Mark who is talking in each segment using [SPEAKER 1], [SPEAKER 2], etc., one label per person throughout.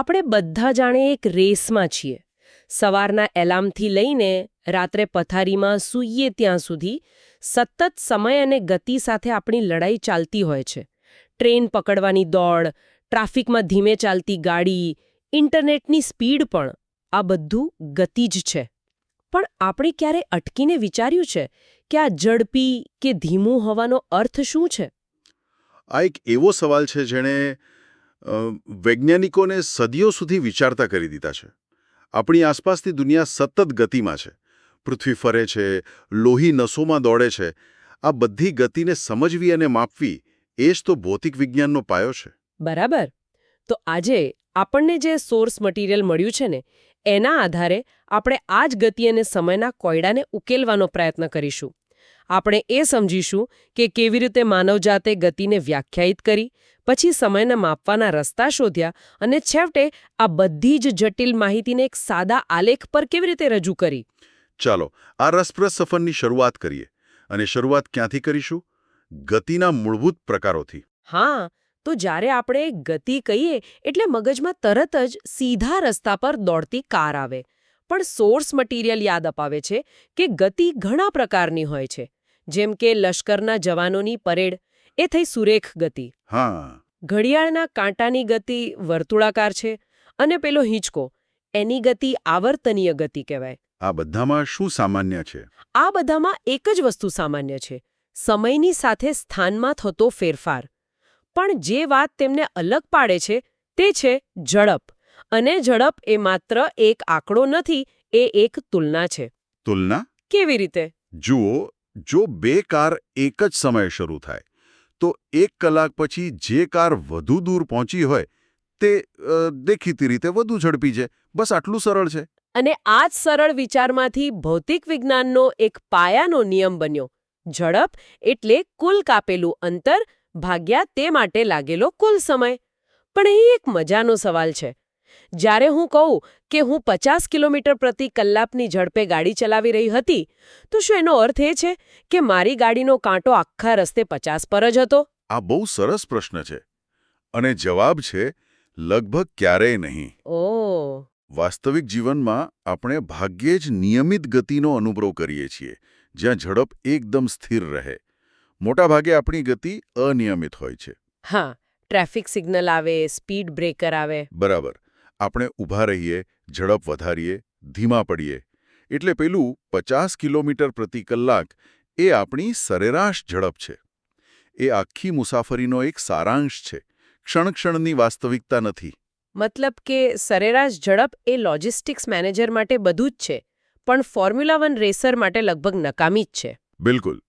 [SPEAKER 1] આપણે બધા જાણે એક રેસમાં છીએ. સવારના એલાર્મથી લઈને રાત્રે પથારીમાં સૂઈએ ત્યાં સુધી સતત સમય અને ગતિ સાથે આપણી લડાઈ ચાલતી હોય છે. ટ્રેન પકડવાની દોડ, ટ્રાફિકમાં ધીમે ચાલતી ગાડી, ઇન્ટરનેટની સ્પીડ પણ, આ બધું ગતિ જ છે. પણ આપણે ક્યારે અટકીને વિચાર્યું છે કે આ ઝડપી કે ધીમું હોવાનો અર્થ શું છે?
[SPEAKER 2] આ એક એવો સવાલ છે જેણે વૈજ્ઞાનિકોને સદીઓ સુધી વિચારતા કરી દીધા છે. આપણી આસપાસની દુનિયા સતત ગતિમાં છે. પૃથ્વી ફરે છે, લોહી નસોમાં દોડે છે. આ બધી ગતિને સમજવી અને માપવી એ જ તો ભૌતિક વિજ્ઞાનનો પાયો છે.
[SPEAKER 1] બરાબર. તો આજે આપણને જે સોર્સ મટીરિયલ મળ્યું છે ને, એના આધારે આપણે આ જ ગતિ અને સમયના કોયડાને ઉકેલવાનો પ્રયત્ન કરીશું. આપણે એ સમજીશું કે કેવી રીતે માનવજાતે ગતિને વ્યાખ્યાયિત કરી પછી સમયને માપવાના રસ્તા શોધ્યા અને છેવટે આ બધી જ જટિલ માહિતીને એક સાદા આલેખ પર કેવી રીતે રજૂ કરી?
[SPEAKER 2] ચાલો આ રસપ્રદ સફરની શરૂઆત કરીએ. અને શરૂઆત ક્યાંથી કરીશું? ગતિના મૂળભૂત પ્રકારોથી.
[SPEAKER 1] હા તો જ્યારે આપણે ગતિ કહીએ એટલે મગજમાં તરત જ સીધા રસ્તા પર દોડતી કાર આવે. પણ સોર્સ મટીરિયલ યાદ અપાવે છે કે ગતિ ઘણા પ્રકારની હોય છે. જેમ કે લશ્કરના જવાનોની પરેડ એ થઈ સુરેખ ગતિ.
[SPEAKER 2] હા.
[SPEAKER 1] ઘડિયાળના કાંટાની ગતિ વર્તુળાકાર છે અને પેલો હિંચકો એની ગતિ આવર્તનીય ગતિ કહેવાય.
[SPEAKER 2] આ બધામાં શું સામાન્ય છે?
[SPEAKER 1] આ બધામાં એક જ વસ્તુ સામાન્ય છે સમયની સાથે સ્થાનમાં થતો ફેરફાર. પણ જે વાત તેમને અલગ પાડે છે તે છે ઝડપ. અને ઝડપ એ માત્ર એક આંકડો નથી એ એક તુલના છે.
[SPEAKER 2] તુલના?
[SPEAKER 1] કેવી રીતે?
[SPEAKER 2] જુઓ જો બે કાર એક જ સમયે શરૂ થાય, તો એક કલાક પછી જે કાર વધુ દૂર પહોંચી હોય, તે દેખીતી રીતે વધુ ઝડપી છે. બસ આટલું સરળ છે.
[SPEAKER 1] અને આ જ સરળ વિચારમાંથી ભૌતિક વિજ્ઞાનનો એક પાયાનો નિયમ બન્યો. ઝડપ એટલે કુલ કાપેલું અંતર, ભાગ્યા તે માટે લાગેલો કુલ સમય. પણ અહીં એક મજાનો સવાલ છે. જ્યારે હું કહું કે હું પચાસ કિલોમીટર પ્રતિ કલાકની ઝડપે ગાડી ચલાવી રહી હતી તો શું એનો અર્થ એ છે કે મારી ગાડીનો કાંટો આખા રસ્તે પચાસ પર જ હતો?
[SPEAKER 2] આ બહુ સરસ પ્રશ્ન છે અને જવાબ છે લગભગ ક્યારેય નહીં.
[SPEAKER 1] ઓ.
[SPEAKER 2] વાસ્તવિક જીવનમાં આપણે ભાગ્યે જ નિયમિત ગતિનો અનુભવ કરીએ છીએ જ્યાં ઝડપ એકદમ સ્થિર રહે. મોટાભાગે આપણી ગતિ અનિયમિત હોય છે.
[SPEAKER 1] હા ટ્રાફિક સિગ્નલ આવે સ્પીડ બ્રેકર આવે.
[SPEAKER 2] બરાબર. આપણે ઊભા રહીએ ઝડપ વધારીએ ધીમા પડીએ. એટલે પેલું પચાસ કિલોમીટર પ્રતિ કલાક એ આપણી સરેરાશ ઝડપ છે. એ આખી મુસાફરીનો એક સારાંશ છે. ક્ષણ ક્ષણની વાસ્તવિકતા નથી.
[SPEAKER 1] મતલબ કે સરેરાશ ઝડપ એ લોજિસ્ટિક્સ મેનેજર માટે બધું જ છે પણ ફોર્મ્યુલા વન રેસર માટે લગભગ નકામી જ છે.
[SPEAKER 2] બિલકુલ.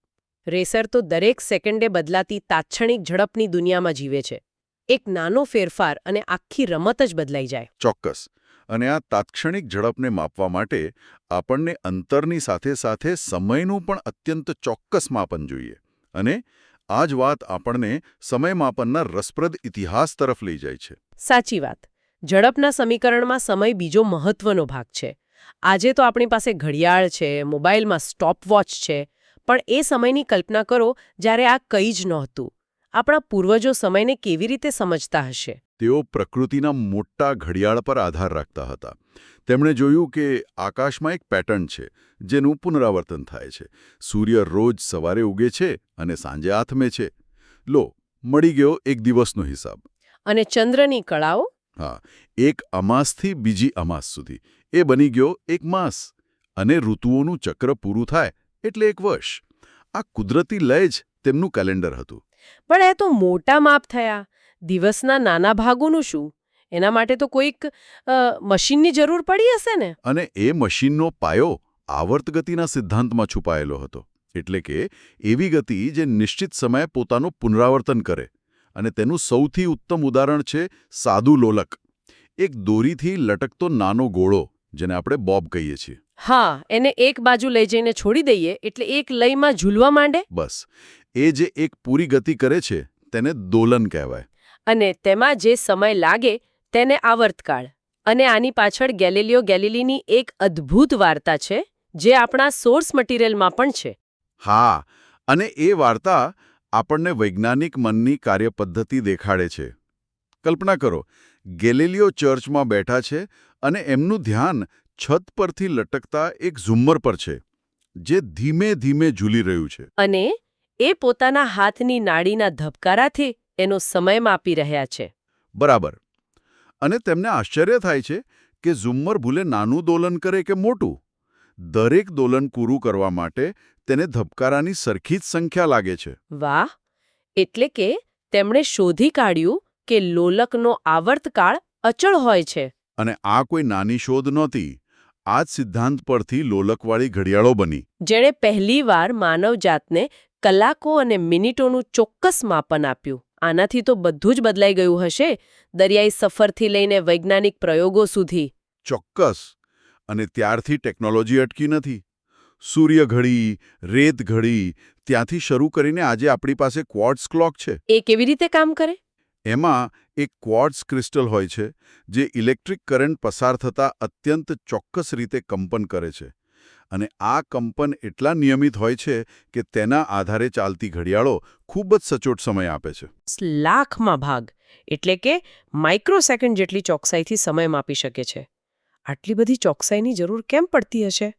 [SPEAKER 1] રેસર તો દરેક સેકન્ડે બદલાતી તાત્ક્ષણિક ઝડપની દુનિયામાં જીવે છે. એક નાનો ફેરફાર અને આખી રમત જ બદલાઈ જાય.
[SPEAKER 2] ચોક્કસ. અને આ તાત્ક્ષણિક ઝડપને માપવા માટે આપણને અંતરની સાથે સાથે સમયનું પણ અત્યંત ચોક્કસ માપન જોઈએ. અને આ જ વાત આપણને સમય માપનના રસપ્રદ ઇતિહાસ તરફ લઈ જાય છે.
[SPEAKER 1] સાચી વાત. ઝડપના સમીકરણમાં સમય બીજો મહત્વનો ભાગ છે. આજે તો આપણી પાસે ઘડિયાળ છે મોબાઈલમાં સ્ટોપવોચ છે પણ એ સમયની કલ્પના કરો જ્યારે આ કંઈ જ નહોતું. આપણા પૂર્વજો સમયને કેવી રીતે સમજતા હશે?
[SPEAKER 2] તેઓ પ્રકૃતિના મોટા ઘડિયાળ પર આધાર રાખતા હતા. તેમણે જોયું કે આકાશમાં એક પેટર્ન છે જેનું પુનરાવર્તન થાય છે. સૂર્ય રોજ સવારે ઉગે છે અને સાંજે આથમે છે. લો મળી ગયો એક દિવસનો હિસાબ.
[SPEAKER 1] અને ચંદ્રની કળાઓ?
[SPEAKER 2] હા એક અમાસથી બીજી અમાસ સુધી. એ બની ગયો એક માસ. અને ઋતુઓનું ચક્ર પૂરું થાય એટલે એક વર્ષ. આ કુદરતી લય જ તેમનું કેલેન્ડર હતું.
[SPEAKER 1] પણ એ તો મોટા માપ થયા. દિવસના નાના ભાગોનું શું? એના માટે તો કોઈક મશીનની જરૂર પડી હશે ને?
[SPEAKER 2] અને એ મશીનનો પાયો આવર્ત ગતિના સિદ્ધાંતમાં છુપાયેલો હતો. એટલે કે એવી ગતિ જે નિશ્ચિત સમયે પોતાનું પુનરાવર્તન કરે. અને તેનું સૌથી ઉત્તમ ઉદાહરણ છે સાદું લોલક. એક દોરીથી લટકતો નાનો ગોળો જેને આપણે બોબ કહીએ છીએ.
[SPEAKER 1] હા એને એક બાજુ લઈ જઈને છોડી દઈએ એટલે એક લયમાં ઝૂલવા માંડે?
[SPEAKER 2] બસ. એ જે એક પૂરી ગતિ કરે છે તેને દોલન કહેવાય.
[SPEAKER 1] અને તેમાં જે સમય લાગે તેને આવર્તકાળ. અને આની પાછળ ગેલિલિયો ગેલિલીની એક અદ્ભુત વાર્તા છે જે આપણા સોર્સ મટીરિયલમાં પણ છે.
[SPEAKER 2] હા અને એ વાર્તા આપણને વૈજ્ઞાનિક મનની કાર્યપદ્ધતિ દેખાડે છે. કલ્પના કરો ગેલેલિયો ચર્ચમાં બેઠા છે અને એમનું ધ્યાન છત પરથી લટકતા એક ઝુમ્મર પર છે જે ધીમે ધીમે ઝૂલી રહ્યું છે.
[SPEAKER 1] અને એ પોતાના હાથની નાડીના ધબકારાથી એનો સમય માપી રહ્યા છે.
[SPEAKER 2] બરાબર. અને તેમને આશ્ચર્ય થાય છે કે ઝુમ્મર ભૂલે નાનું દોલન કરે કે મોટું? દરેક દોલન પૂરું કરવા માટે તેને ધબકારાની સરખી જ સંખ્યા લાગે છે.
[SPEAKER 1] વાહ! એટલે કે તેમણે શોધી કાઢ્યું કે લોલકનો આવર્તકાળ અચળ હોય છે.
[SPEAKER 2] અને આ કોઈ નાની શોધ નહોતી. આ જ સિદ્ધાંત પરથી લોલકવાળી ઘડિયાળો બની.
[SPEAKER 1] જેણે પહેલીવાર માનવજાતને કલાકો અને મિનિટોનું ચોક્કસ માપન આપ્યું. આનાથી તો બધું જ બદલાઈ ગયું હશે દરિયાઈ સફરથી લઈને વૈજ્ઞાનિક પ્રયોગો સુધી.
[SPEAKER 2] ચોક્કસ. અને ત્યારથી ટેકનોલોજી અટકી નથી. સૂર્ય ઘડી રેત ઘડી ત્યાંથી શરૂ કરીને આજે આપણી પાસે ક્વોર્ટ્સ ક્લોક છે.
[SPEAKER 1] એ કેવી રીતે કામ કરે?
[SPEAKER 2] એમાં એક ક્વોર્ટ્સ ક્રિસ્ટલ હોય છે જે ઇલેક્ટ્રિક કરંટ પસાર થતાં અત્યંત ચોક્કસ રીતે કંપન કરે છે. અને આ કંપન એટલા નિયમિત હોય છે કે તેના આધારે ચાલતી ઘડિયાળો ખૂબ જ સચોટ સમય આપે છે.
[SPEAKER 1] લાખમાં ભાગ એટલે કે માઇક્રોસેકન્ડ જેટલી ચોકસાઈથી સમય માપી શકે છે. આટલી બધી ચોકસાઈની જરૂર કેમ પડતી હશે?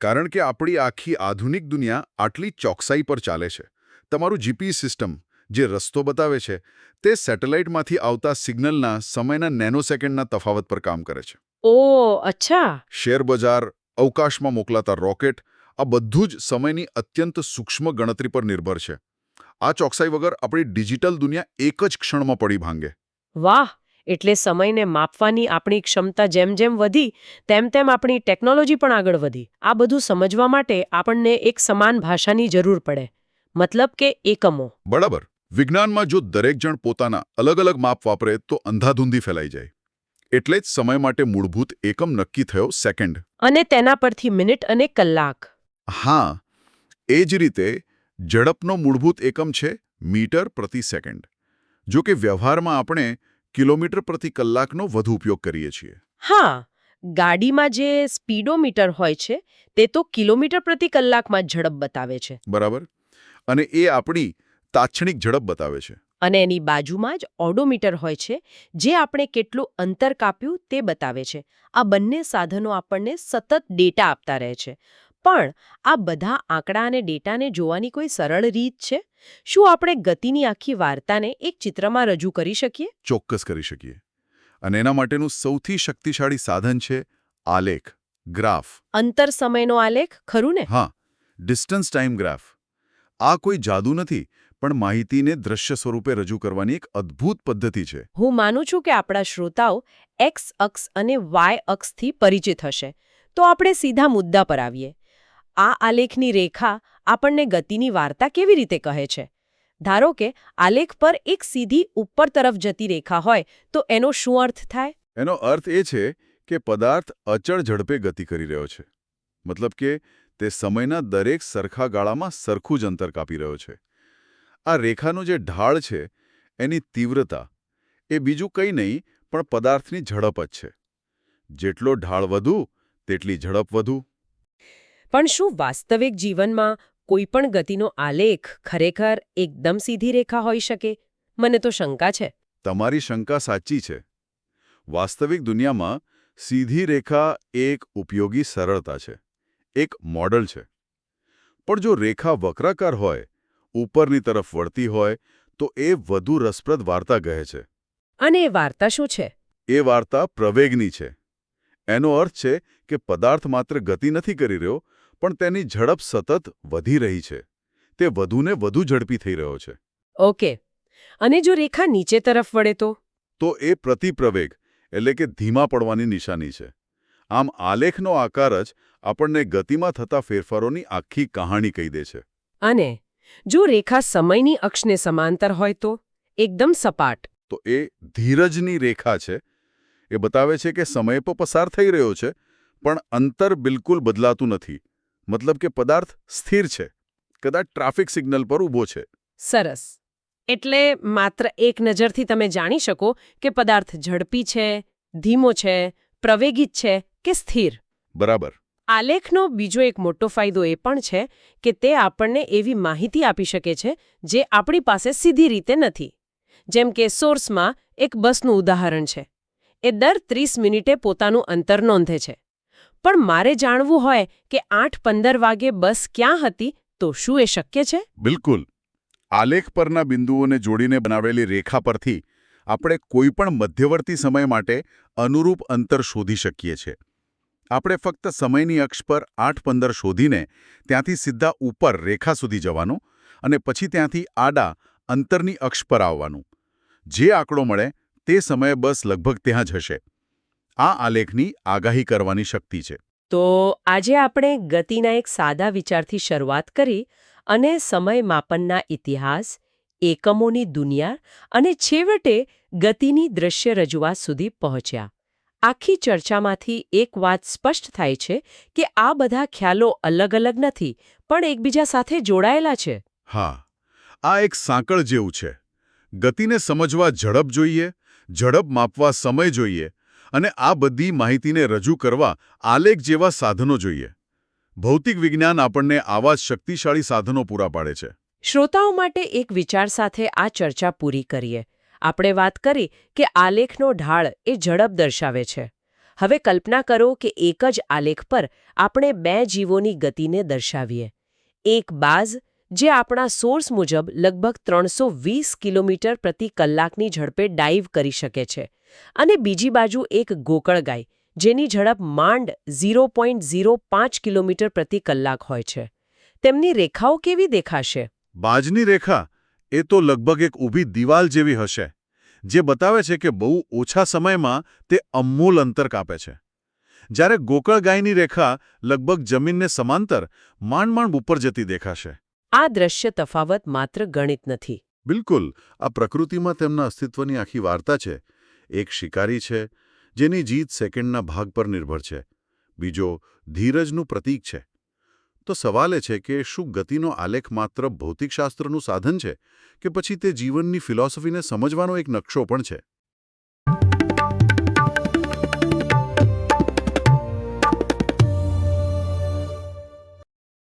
[SPEAKER 2] કારણ કે આપણી આખી આધુનિક દુનિયા આટલી ચોકસાઈ પર ચાલે છે. તમારું જીપી સિસ્ટમ જે રસ્તો બતાવે છે તે સેટેલાઇટમાંથી આવતા સિગ્નલના સમયના નેનોસેકન્ડના તફાવત પર કામ કરે છે.
[SPEAKER 1] ઓ અચ્છા.
[SPEAKER 2] શેરબજાર અવકાશમાં મોકલાતા રોકેટ આ બધું જ સમયની અત્યંત સૂક્ષ્મ ગણતરી પર નિર્ભર છે. આ ચોકસાઈ વગર આપણી ડિજિટલ દુનિયા એક જ ક્ષણમાં પડી ભાંગે.
[SPEAKER 1] વાહ! એટલે સમયને માપવાની આપણી ક્ષમતા જેમ જેમ વધી તેમ તેમ આપણી ટેકનોલોજી પણ આગળ વધી. આ બધું સમજવા માટે આપણને એક સમાન ભાષાની જરૂર પડે. મતલબ કે એકમો.
[SPEAKER 2] બરાબર. વિજ્ઞાનમાં જો દરેક જણ પોતાના અલગ અલગ માપ વાપરે તો અંધાધૂંધી ફેલાઈ જાય. એટલે જ સમય માટે મૂળભૂત એકમ નક્કી થયો સેકન્ડ.
[SPEAKER 1] અને તેના પરથી મિનિટ અને કલાક.
[SPEAKER 2] હા એ જ રીતે ઝડપનો મૂળભૂત એકમ છે મીટર પ્રતિ સેકન્ડ. જો કે વ્યવહારમાં આપણે કિલોમીટર પ્રતિ કલાકનો વધુ ઉપયોગ કરીએ છીએ.
[SPEAKER 1] હા ગાડીમાં જે સ્પીડોમીટર હોય છે તે તો કિલોમીટર પ્રતિ કલાકમાં ઝડપ બતાવે છે.
[SPEAKER 2] બરાબર? અને એ આપણી તાત્ક્ષણિક ઝડપ બતાવે છે.
[SPEAKER 1] અને એની બાજુમાં જ ઓડોમીટર હોય છે જે આપણે કેટલું અંતર કાપ્યું તે બતાવે છે. આ બંને સાધનો આપણને સતત ડેટા આપતા રહે છે. પણ આ બધા આંકડા અને ડેટાને જોવાની કોઈ સરળ રીત છે? શું આપણે ગતિની આખી વાર્તાને એક ચિત્રમાં રજૂ કરી શકીએ?
[SPEAKER 2] ચોક્કસ કરી શકીએ. અને એના માટેનું સૌથી શક્તિશાળી સાધન છે આલેખ ગ્રાફ.
[SPEAKER 1] અંતર સમયનો આલેખ ખરું ને?
[SPEAKER 2] હા ડિસ્ટન્સ ટાઈમ ગ્રાફ. આ કોઈ જાદુ નથી. પણ માહિતીને દ્રશ્ય સ્વરૂપે રજૂ કરવાની એક અદ્ભુત પદ્ધતિ છે.
[SPEAKER 1] હું માનું છું કે આપણા શ્રોતાઓ એક્સ અક્ષ અને વાય અક્ષથી પરિચિત હશે. તો આપણે સીધા મુદ્દા પર આવીએ. આ આલેખની રેખા આપણને ગતિની વાર્તા કેવી રીતે કહે છે? ધારો કે આલેખ પર એક સીધી ઉપર તરફ જતી રેખા હોય તો એનો શું અર્થ થાય?
[SPEAKER 2] એનો અર્થ એ છે કે પદાર્થ અચળ ઝડપે ગતિ કરી રહ્યો છે. મતલબ કે તે સમયના દરેક સરખા ગાળામાં સરખું જ અંતર કાપી રહ્યો છે. આ રેખાનો જે ઢાળ છે એની તીવ્રતા એ બીજું કંઈ નહીં પણ પદાર્થની ઝડપ જ છે. જેટલો ઢાળ વધુ તેટલી ઝડપ વધુ.
[SPEAKER 1] પણ શું વાસ્તવિક જીવનમાં કોઈ પણ ગતિનો આલેખ ખરેખર એકદમ સીધી રેખા હોઈ શકે? મને તો શંકા છે.
[SPEAKER 2] તમારી શંકા સાચી છે. વાસ્તવિક દુનિયામાં સીધી રેખા એક ઉપયોગી સરળતા છે એક મોડલ છે. પણ જો રેખા વક્રાકાર હોય ઉપરની તરફ વળતી હોય તો એ વધુ રસપ્રદ વાર્તા કહે છે.
[SPEAKER 1] અને એ વાર્તા શું છે?
[SPEAKER 2] એ વાર્તા પ્રવેગની છે. એનો અર્થ છે કે પદાર્થ માત્ર ગતિ નથી કરી રહ્યો પણ તેની ઝડપ સતત વધી રહી છે. તે વધુને વધુ ઝડપી થઈ રહ્યો છે.
[SPEAKER 1] ઓકે. અને જો રેખા નીચે તરફ વળે તો?
[SPEAKER 2] તો એ પ્રતિપ્રવેગ એટલે કે ધીમા પડવાની નિશાની છે. આમ આલેખનો આકાર જ આપણને ગતિમાં થતા ફેરફારોની આખી કહાણી કહી દે છે.
[SPEAKER 1] અને જો રેખા સમયની અક્ષને સમાંતર હોય તો એકદમ સપાટ.
[SPEAKER 2] તો એ ધીરજની રેખા છે. એ બતાવે છે કે સમય તો પસાર થઈ રહ્યો છે પણ અંતર બિલકુલ બદલાતું નથી. મતલબ કે પદાર્થ સ્થિર છે. કદાચ ટ્રાફિક સિગ્નલ પર ઊભો છે.
[SPEAKER 1] સરસ. એટલે માત્ર એક નજરથી તમે જાણી શકો કે પદાર્થ ઝડપી છે ધીમો છે પ્રવેગિત છે કે સ્થિર.
[SPEAKER 2] બરાબર.
[SPEAKER 1] આલેખનો બીજો એક મોટો ફાયદો એ પણ છે કે તે આપણને એવી માહિતી આપી શકે છે જે આપણી પાસે સીધી રીતે નથી. જેમ કે સોર્સમાં એક બસનું ઉદાહરણ છે. એ દર ત્રીસ મિનિટે પોતાનું અંતર નોંધે છે. પણ મારે જાણવું હોય કે આઠ પંદર વાગે બસ ક્યાં હતી તો શું એ શક્ય છે?
[SPEAKER 2] બિલકુલ. આલેખ પરના બિંદુઓને જોડીને બનાવેલી રેખા પરથી આપણે કોઈપણ મધ્યવર્તી સમય માટે અનુરૂપ અંતર શોધી શકીએ છીએ. આપણે ફક્ત સમયની અક્ષ પર આઠ પંદર શોધીને ત્યાંથી સીધા ઉપર રેખા સુધી જવાનું અને પછી ત્યાંથી આડા અંતરની અક્ષ પર આવવાનું. જે આંકડો મળે તે સમયે બસ લગભગ ત્યાં જ હશે. આ આલેખની આગાહી કરવાની શક્તિ છે.
[SPEAKER 1] તો આજે આપણે ગતિના એક સાદા વિચારથી શરૂઆત કરી અને સમય માપનના ઇતિહાસ, એકમોની દુનિયા અને છેવટે ગતિની દ્રશ્ય રજૂઆત સુધી પહોંચ્યા. આખી ચર્ચામાંથી એક વાત સ્પષ્ટ થાય છે કે આ બધા ખ્યાલો અલગ અલગ નથી પણ એકબીજા સાથે જોડાયેલા છે.
[SPEAKER 2] હા આ એક સાંકળ જેવું છે. ગતિને સમજવા ઝડપ જોઈએ ઝડપ માપવા સમય જોઈએ અને આ બધી માહિતીને રજૂ કરવા આલેખ જેવા સાધનો જોઈએ. ભૌતિક વિજ્ઞાન આપણને આવા શક્તિશાળી સાધનો પૂરા પાડે છે.
[SPEAKER 1] શ્રોતાઓ માટે એક વિચાર સાથે આ ચર્ચા પૂરી કરીએ. આપણે વાત કરી કે આલેખનો ઢાળ એ ઝડપ દર્શાવે છે. હવે કલ્પના કરો કે એક જ આલેખ પર આપણે બે જીવોની ગતિને દર્શાવીએ. એક બાઝ, જે આપણા સોર્સ મુજબ લગભગ ત્રણસો વીસ કિલોમીટર પ્રતિ કલાકની ઝડપે ડાઇવ કરી શકે છે. અને બીજી બાજુ એક ગોકળગાય જેની ઝડપ માંડ ઝીરો પોઈન્ટ ઝીરો પાંચ કિલોમીટર પ્રતિ કલાક હોય છે. તેમની રેખાઓ કેવી દેખાશે?
[SPEAKER 2] બાજની રેખા એ તો લગભગ એક ઊભી દિવાલ જેવી હશે જે બતાવે છે કે બહુ ઓછા સમયમાં તે અમૂલ અંતર કાપે છે. જ્યારે ગોકળ ગાયની રેખા લગભગ જમીનને સમાંતર માંડ માંડ ઉપર જતી દેખાશે.
[SPEAKER 1] આ દ્રશ્ય તફાવત માત્ર ગણિત નથી.
[SPEAKER 3] બિલકુલ આ પ્રકૃતિમાં તેમના અસ્તિત્વની આખી વાર્તા છે. એક શિકારી છે જેની જીત સેકન્ડના ભાગ પર નિર્ભર છે. બીજો ધીરજનું પ્રતીક છે. તો સવાલ એ છે કે શું ગતિનો આલેખ માત્ર ભૌતિકશાસ્ત્રનું સાધન છે કે પછી તે જીવનની ફિલોસોફીને સમજવાનો એક નકશો પણ છે?